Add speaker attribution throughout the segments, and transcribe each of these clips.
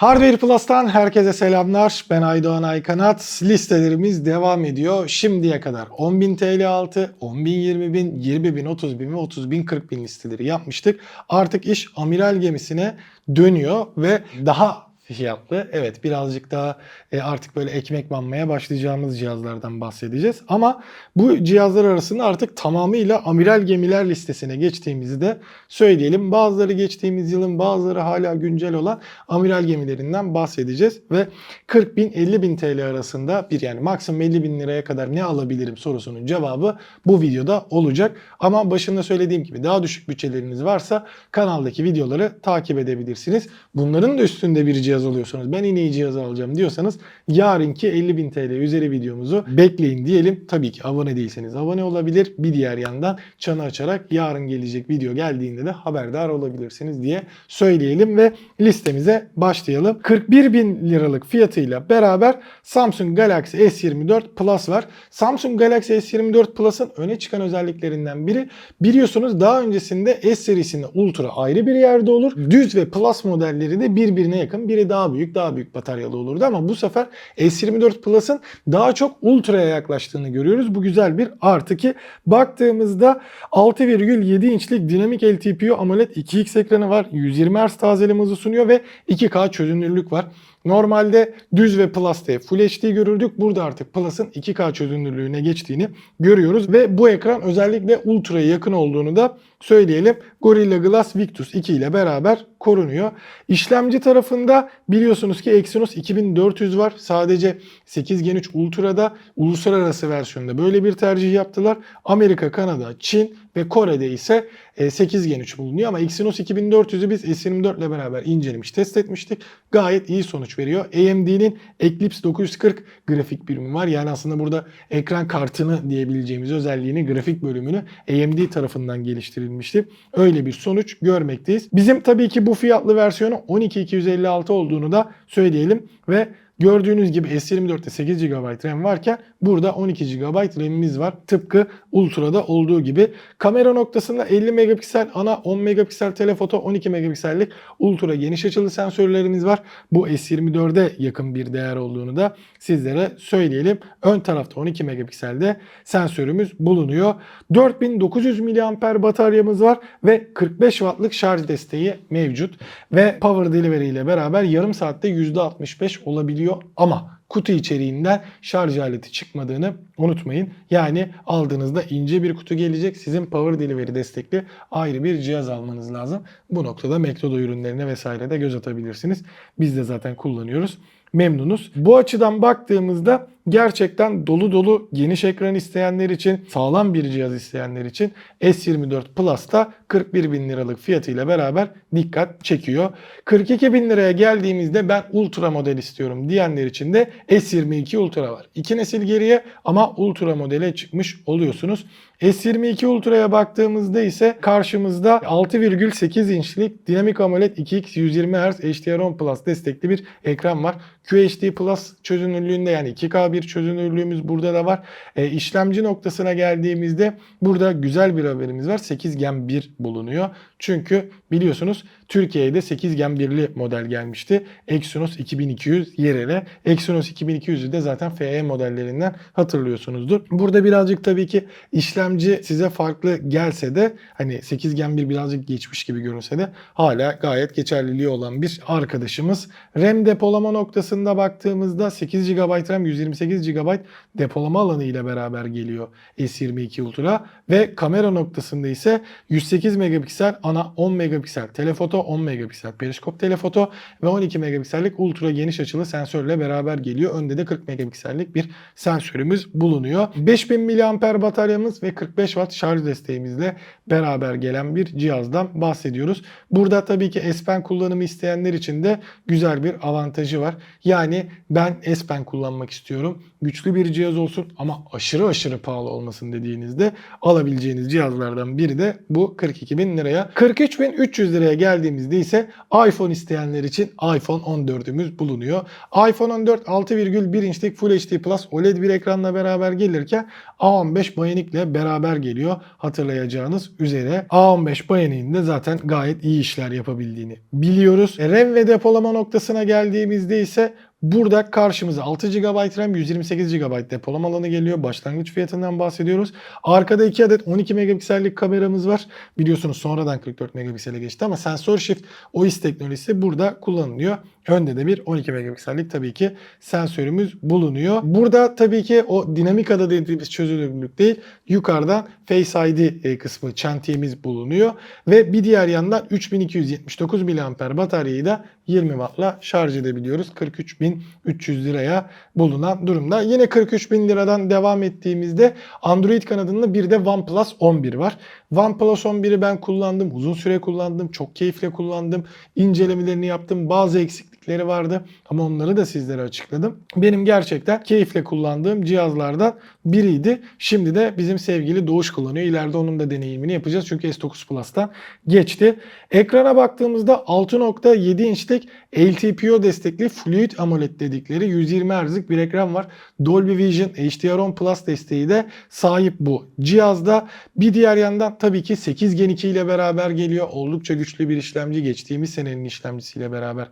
Speaker 1: Hardware Plus'tan herkese selamlar. Ben Aydoğan Aykanat. Listelerimiz devam ediyor. Şimdiye kadar 10.000 TL altı, 10.000, 20.000, 20.000, 30.000 ve 30.000, 40.000 listeleri yapmıştık. Artık iş amiral gemisine dönüyor ve daha fiyatlı. Evet birazcık daha e, artık böyle ekmek banmaya başlayacağımız cihazlardan bahsedeceğiz. Ama bu cihazlar arasında artık tamamıyla amiral gemiler listesine geçtiğimizi de söyleyelim. Bazıları geçtiğimiz yılın bazıları hala güncel olan amiral gemilerinden bahsedeceğiz. Ve 40 bin 50 bin TL arasında bir yani maksimum 50 bin liraya kadar ne alabilirim sorusunun cevabı bu videoda olacak. Ama başında söylediğim gibi daha düşük bütçeleriniz varsa kanaldaki videoları takip edebilirsiniz. Bunların da üstünde bir cihaz alıyorsanız ben en iyi cihazı alacağım diyorsanız yarınki 50 bin TL üzeri videomuzu bekleyin diyelim. Tabii ki abone değilseniz abone olabilir. Bir diğer yandan çanı açarak yarın gelecek video geldiğinde de haberdar olabilirsiniz diye söyleyelim ve listemize başlayalım. 41 bin liralık fiyatıyla beraber Samsung Galaxy S24 Plus var. Samsung Galaxy S24 Plus'ın öne çıkan özelliklerinden biri biliyorsunuz daha öncesinde S serisinde Ultra ayrı bir yerde olur. Düz ve Plus modelleri de birbirine yakın. Biri daha büyük, daha büyük bataryalı olurdu ama bu sefer S24 Plus'ın daha çok Ultra'ya yaklaştığını görüyoruz. Bu güzel bir artı ki baktığımızda 6,7 inçlik dinamik LTPO AMOLED 2X ekranı var. 120 Hz tazeleme hızı sunuyor ve 2K çözünürlük var. Normalde düz ve Plus'ta Full HD görürdük. Burada artık Plus'ın 2K çözünürlüğüne geçtiğini görüyoruz. Ve bu ekran özellikle Ultra'ya yakın olduğunu da söyleyelim. Gorilla Glass Victus 2 ile beraber korunuyor. İşlemci tarafında biliyorsunuz ki Exynos 2400 var. Sadece 8 Gen 3 Ultra'da uluslararası versiyonda böyle bir tercih yaptılar. Amerika, Kanada, Çin ve Kore'de ise 8 Gen 3 bulunuyor ama Exynos 2400'ü biz S24 ile beraber incelemiş, test etmiştik. Gayet iyi sonuç veriyor. AMD'nin Eclipse 940 grafik birimi var. Yani aslında burada ekran kartını diyebileceğimiz özelliğini, grafik bölümünü AMD tarafından geliştirilmişti. Öyle bir sonuç görmekteyiz. Bizim tabii ki bu fiyatlı versiyonu 12256 olduğunu da söyleyelim ve Gördüğünüz gibi S24'te 8 GB RAM varken burada 12 GB RAM'imiz var. Tıpkı Ultra'da olduğu gibi. Kamera noktasında 50 megapiksel ana 10 megapiksel telefoto 12 megapiksellik ultra geniş açılı sensörlerimiz var. Bu S24'e yakın bir değer olduğunu da sizlere söyleyelim. Ön tarafta 12 megapikselde sensörümüz bulunuyor. 4900 mAh bataryamız var ve 45 wattlık şarj desteği mevcut. Ve Power Delivery ile beraber yarım saatte %65 olabiliyor ama kutu içeriğinden şarj aleti çıkmadığını unutmayın. Yani aldığınızda ince bir kutu gelecek. Sizin Power Delivery destekli ayrı bir cihaz almanız lazım. Bu noktada Mektodo ürünlerine vesaire de göz atabilirsiniz. Biz de zaten kullanıyoruz. Memnunuz. Bu açıdan baktığımızda gerçekten dolu dolu geniş ekran isteyenler için, sağlam bir cihaz isteyenler için S24 Plus'ta 41 bin liralık fiyatıyla beraber dikkat çekiyor. 42 bin liraya geldiğimizde ben Ultra model istiyorum diyenler için de S22 Ultra var. İki nesil geriye ama Ultra modele çıkmış oluyorsunuz. S22 Ultra'ya baktığımızda ise karşımızda 6,8 inçlik dinamik AMOLED 2X 120 Hz HDR10 Plus destekli bir ekran var. QHD Plus çözünürlüğünde yani 2K bir çözünürlüğümüz burada da var. E, işlemci noktasına geldiğimizde burada güzel bir haberimiz var. 8 Gen 1 bulunuyor. Çünkü biliyorsunuz Türkiye'de 8 Gen 1'li model gelmişti. Exynos 2200 yerine. Exynos 2200'ü de zaten FE modellerinden hatırlıyorsunuzdur. Burada birazcık tabii ki işlemci size farklı gelse de hani 8 Gen 1 birazcık geçmiş gibi görünse de hala gayet geçerliliği olan bir arkadaşımız. RAM depolama noktasında baktığımızda 8 GB RAM 128 GB depolama alanı ile beraber geliyor S22 Ultra ve kamera noktasında ise 108 megapiksel ana 10 megapiksel telefoto, 10 megapiksel periskop telefoto ve 12 megapiksellik ultra geniş açılı sensörle beraber geliyor. Önde de 40 megapiksellik bir sensörümüz bulunuyor. 5000 mAh bataryamız ve 45 watt şarj desteğimizle beraber gelen bir cihazdan bahsediyoruz. Burada tabii ki S Pen kullanımı isteyenler için de güzel bir avantajı var. Yani ben S Pen kullanmak istiyorum. İstiyorum. Güçlü bir cihaz olsun ama aşırı aşırı pahalı olmasın dediğinizde alabileceğiniz cihazlardan biri de bu 42 bin liraya. 43.300 liraya geldiğimizde ise iPhone isteyenler için iPhone 14'ümüz bulunuyor. iPhone 14 6,1 inçlik Full HD Plus OLED bir ekranla beraber gelirken A15 Bionic ile beraber geliyor. Hatırlayacağınız üzere A15 Bionic'in de zaten gayet iyi işler yapabildiğini biliyoruz. RAM ve depolama noktasına geldiğimizde ise Burada karşımıza 6 GB RAM, 128 GB depolama alanı geliyor. Başlangıç fiyatından bahsediyoruz. Arkada 2 adet 12 megapiksellik kameramız var. Biliyorsunuz sonradan 44 megapiksele geçti ama sensör shift OIS teknolojisi burada kullanılıyor. Önde de bir 12 megapiksellik tabii ki sensörümüz bulunuyor. Burada tabii ki o dinamik ada dediğimiz çözünürlük değil. Yukarıdan Face ID e, kısmı çentiğimiz bulunuyor. Ve bir diğer yandan 3279 mAh bataryayı da 20 Watt'la şarj edebiliyoruz. 43.300 liraya bulunan durumda. Yine 43.000 liradan devam ettiğimizde Android kanadında bir de OnePlus 11 var. OnePlus 11'i ben kullandım. Uzun süre kullandım. Çok keyifle kullandım. İncelemelerini yaptım. Bazı eksiklikleri vardı ama onları da sizlere açıkladım. Benim gerçekten keyifle kullandığım cihazlardan biriydi. Şimdi de bizim sevgili Doğuş kullanıyor. İleride onun da deneyimini yapacağız. Çünkü S9 Plus'tan geçti. Ekrana baktığımızda 6.7 inçlik LTPO destekli Fluid AMOLED dedikleri 120 Hz'lik bir ekran var. Dolby Vision HDR10 Plus desteği de sahip bu cihazda. Bir diğer yandan tabii ki 8 Gen 2 ile beraber geliyor. Oldukça güçlü bir işlemci geçtiğimiz senenin işlemcisiyle beraber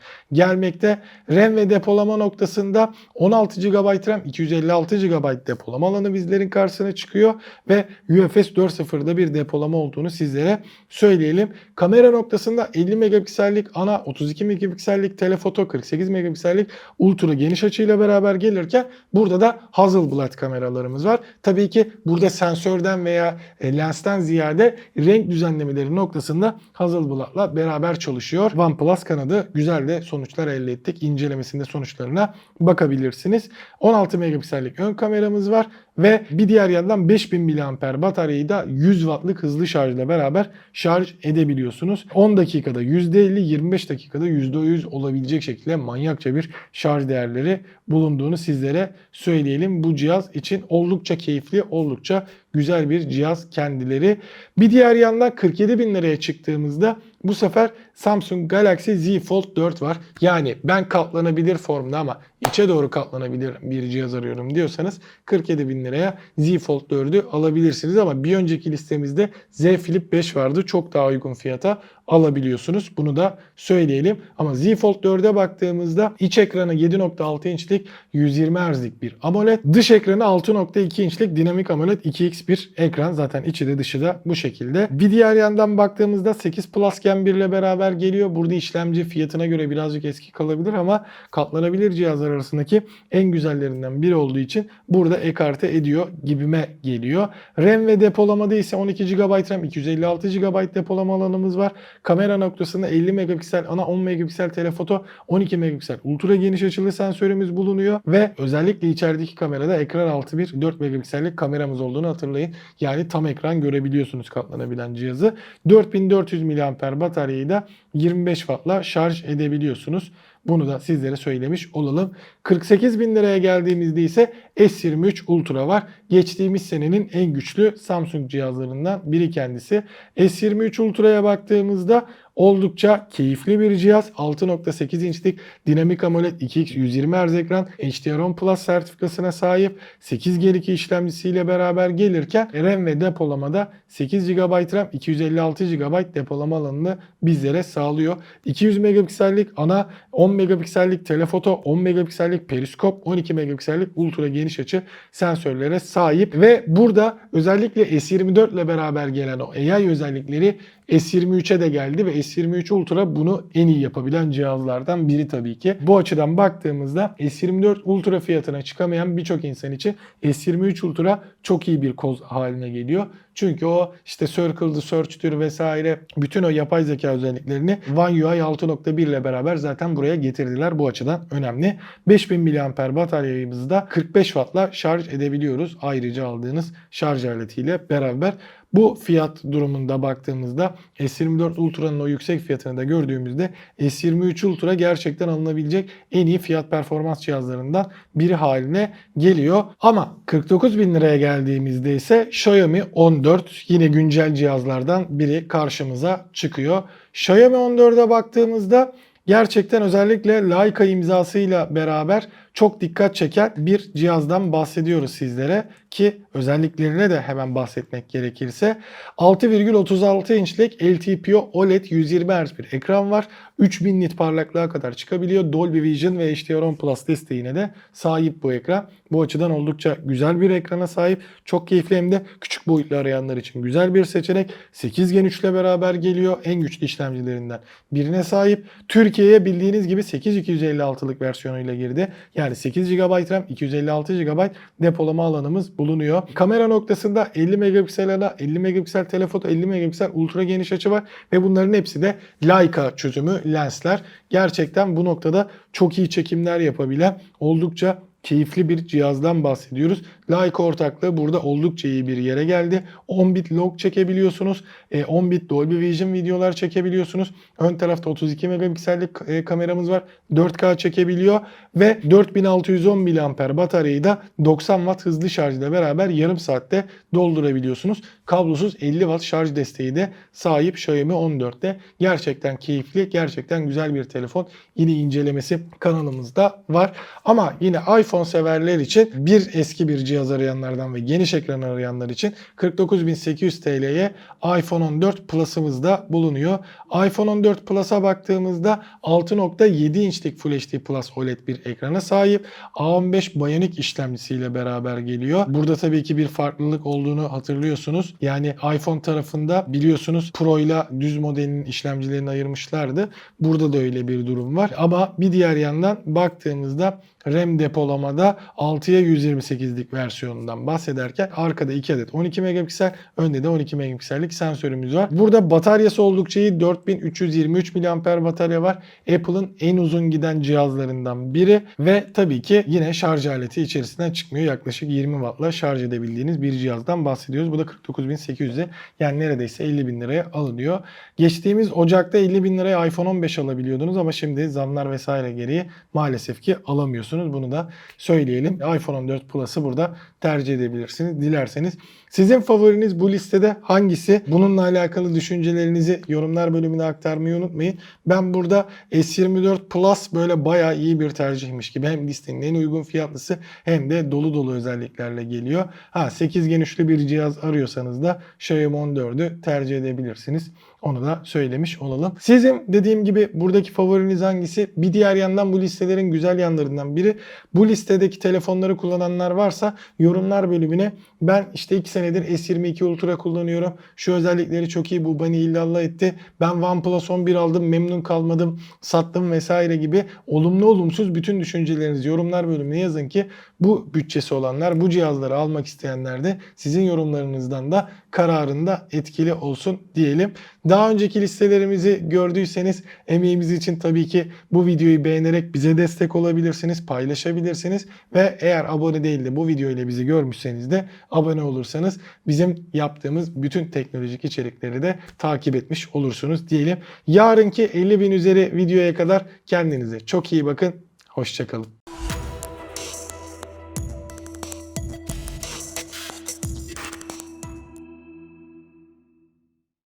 Speaker 1: gelmekte. RAM ve depolama noktasında 16 GB RAM, 256 GB depolama alanı bizlerin karşısına çıkıyor ve UFS 4.0'da bir depolama olduğunu sizlere söyleyelim. Kamera noktasında 50 megapiksellik ana 32 megapiksellik telefoto 48 megapiksellik ultra geniş açıyla beraber gelirken burada da Hasselblad kameralarımız var. Tabii ki burada sensörden veya e, lensten ziyade renk düzenlemeleri noktasında Hasselblad'la beraber çalışıyor. OnePlus kanadı güzel de sonuçlar elde ettik. İncelemesinde sonuçlarına bakabilirsiniz. 16 megapiksellik ön kameramız var ve bir diğer yandan 5000 mAh bataryayı da 100 wattlık hızlı şarjla beraber şarj edebiliyorsunuz. 10 dakikada %50, 25 dakikada %100 olabilecek şekilde manyakça bir şarj değerleri bulunduğunu sizlere söyleyelim. Bu cihaz için oldukça keyifli, oldukça güzel bir cihaz kendileri. Bir diğer yandan 47 bin liraya çıktığımızda bu sefer Samsung Galaxy Z Fold 4 var. Yani ben katlanabilir formda ama içe doğru katlanabilir bir cihaz arıyorum diyorsanız 47 bin liraya Z Fold 4'ü alabilirsiniz ama bir önceki listemizde Z Flip 5 vardı. Çok daha uygun fiyata alabiliyorsunuz. Bunu da söyleyelim. Ama Z Fold 4'e baktığımızda iç ekranı 7.6 inçlik 120 Hz'lik bir AMOLED. Dış ekranı 6.2 inçlik dinamik AMOLED 2x bir ekran. Zaten içi de dışı da bu şekilde. Bir diğer yandan baktığımızda 8 Plus Gen 1 ile beraber geliyor. Burada işlemci fiyatına göre birazcık eski kalabilir ama katlanabilir cihazlar arasındaki en güzellerinden biri olduğu için burada ekarte ediyor gibime geliyor. RAM ve depolamada ise 12 GB RAM, 256 GB depolama alanımız var. Kamera noktasında 50 megapiksel ana 10 megapiksel telefoto 12 megapiksel ultra geniş açılı sensörümüz bulunuyor ve özellikle içerideki kamerada ekran altı bir 4 megapiksellik kameramız olduğunu hatırlayın. Yani tam ekran görebiliyorsunuz katlanabilen cihazı. 4400 mAh bataryayı da 25 Watt'la şarj edebiliyorsunuz. Bunu da sizlere söylemiş olalım. 48 bin liraya geldiğimizde ise S23 Ultra var. Geçtiğimiz senenin en güçlü Samsung cihazlarından biri kendisi. S23 Ultra'ya baktığımızda oldukça keyifli bir cihaz. 6.8 inçlik dinamik AMOLED 2x 120 Hz ekran HDR10 Plus sertifikasına sahip 8 Gen 2 işlemcisiyle beraber gelirken RAM ve depolamada 8 GB RAM 256 GB depolama alanını bizlere sağlıyor. 200 megapiksellik ana 10 megapiksellik telefoto 10 megapiksellik periskop 12 megapiksellik ultra geniş açı sensörlere sahip ve burada özellikle S24 ile beraber gelen o AI özellikleri S23'e de geldi ve S23 Ultra bunu en iyi yapabilen cihazlardan biri tabii ki. Bu açıdan baktığımızda S24 Ultra fiyatına çıkamayan birçok insan için S23 Ultra çok iyi bir koz haline geliyor. Çünkü o işte Circle'dı, Search'tür vesaire bütün o yapay zeka özelliklerini One UI 6.1 ile beraber zaten buraya getirdiler. Bu açıdan önemli. 5000 mAh bataryamızı da 45 Watt'la şarj edebiliyoruz. Ayrıca aldığınız şarj aletiyle beraber. Bu fiyat durumunda baktığımızda S24 Ultra'nın o yüksek fiyatını da gördüğümüzde S23 Ultra gerçekten alınabilecek en iyi fiyat performans cihazlarından biri haline geliyor. Ama 49 bin liraya geldiğimizde ise Xiaomi 14 yine güncel cihazlardan biri karşımıza çıkıyor. Xiaomi 14'e baktığımızda gerçekten özellikle Leica imzasıyla beraber çok dikkat çeken bir cihazdan bahsediyoruz sizlere ki özelliklerine de hemen bahsetmek gerekirse 6,36 inçlik LTPO OLED 120 Hz bir ekran var. 3000 nit parlaklığa kadar çıkabiliyor. Dolby Vision ve HDR10 Plus desteğine de sahip bu ekran. Bu açıdan oldukça güzel bir ekrana sahip. Çok keyifli hem de küçük boyutlu arayanlar için güzel bir seçenek. 8 Gen 3 ile beraber geliyor. En güçlü işlemcilerinden birine sahip. Türkiye'ye bildiğiniz gibi 8256'lık versiyonuyla girdi. Yani 8 GB RAM, 256 GB depolama alanımız bulunuyor. Kamera noktasında 50 megapiksel ana, 50 megapiksel telefoto, 50 megapiksel ultra geniş açı var ve bunların hepsi de Leica çözümü lensler. Gerçekten bu noktada çok iyi çekimler yapabilen oldukça keyifli bir cihazdan bahsediyoruz. Leica ortaklığı burada oldukça iyi bir yere geldi. 10 bit log çekebiliyorsunuz. E, 10 bit Dolby Vision videolar çekebiliyorsunuz. Ön tarafta 32 megapiksellik e, kameramız var. 4K çekebiliyor ve 4610 mAh bataryayı da 90 Watt hızlı şarj ile beraber yarım saatte doldurabiliyorsunuz. Kablosuz 50 Watt şarj desteği de sahip Xiaomi 14'te. Gerçekten keyifli, gerçekten güzel bir telefon. Yine incelemesi kanalımızda var. Ama yine iPhone severler için bir eski bir cihaz arayanlardan ve geniş ekran arayanlar için 49.800 TL'ye iPhone 14 Plus'ımız da bulunuyor. iPhone 14 Plus'a baktığımızda 6.7 inçlik Full HD Plus OLED bir ekrana sahip. A15 Bionic işlemcisiyle beraber geliyor. Burada tabii ki bir farklılık olduğunu hatırlıyorsunuz. Yani iPhone tarafında biliyorsunuz Pro ile düz modelin işlemcilerini ayırmışlardı. Burada da öyle bir durum var. Ama bir diğer yandan baktığımızda RAM depolamada 6'ya 128'lik versiyonundan bahsederken arkada 2 adet 12 megapiksel, önde de 12 megapiksellik sensörümüz var. Burada bataryası oldukça iyi. 4323 mAh batarya var. Apple'ın en uzun giden cihazlarından biri ve tabii ki yine şarj aleti içerisinden çıkmıyor. Yaklaşık 20 wattla şarj edebildiğiniz bir cihazdan bahsediyoruz. Bu da 49.800'e yani neredeyse 50 bin liraya alınıyor. Geçtiğimiz Ocak'ta 50 bin liraya iPhone 15 alabiliyordunuz ama şimdi zamlar vesaire gereği maalesef ki alamıyorsunuz. Bunu da söyleyelim. iPhone 14 Plus'ı burada tercih edebilirsiniz dilerseniz. Sizin favoriniz bu listede hangisi? Bununla alakalı düşüncelerinizi yorumlar bölümüne aktarmayı unutmayın. Ben burada S24 Plus böyle bayağı iyi bir tercihmiş gibi hem listenin en uygun fiyatlısı hem de dolu dolu özelliklerle geliyor. Ha 8 Gen üçlü bir cihaz arıyorsanız da Xiaomi 14'ü tercih edebilirsiniz. Onu da söylemiş olalım. Sizin dediğim gibi buradaki favoriniz hangisi? Bir diğer yandan bu listelerin güzel yanlarından biri. Bu listedeki telefonları kullananlar varsa yorumlar bölümüne ben işte 2 senedir S22 Ultra kullanıyorum. Şu özellikleri çok iyi bu beni illallah etti. Ben OnePlus 11 aldım memnun kalmadım sattım vesaire gibi olumlu olumsuz bütün düşüncelerinizi yorumlar bölümüne yazın ki bu bütçesi olanlar bu cihazları almak isteyenler de sizin yorumlarınızdan da kararında etkili olsun diyelim. Daha önceki listelerimizi gördüyseniz emeğimiz için tabii ki bu videoyu beğenerek bize destek olabilirsiniz, paylaşabilirsiniz ve eğer abone değil de bu video ile bizi görmüşseniz de abone olursanız bizim yaptığımız bütün teknolojik içerikleri de takip etmiş olursunuz diyelim. Yarınki 50 bin üzeri videoya kadar kendinize çok iyi bakın. Hoşçakalın.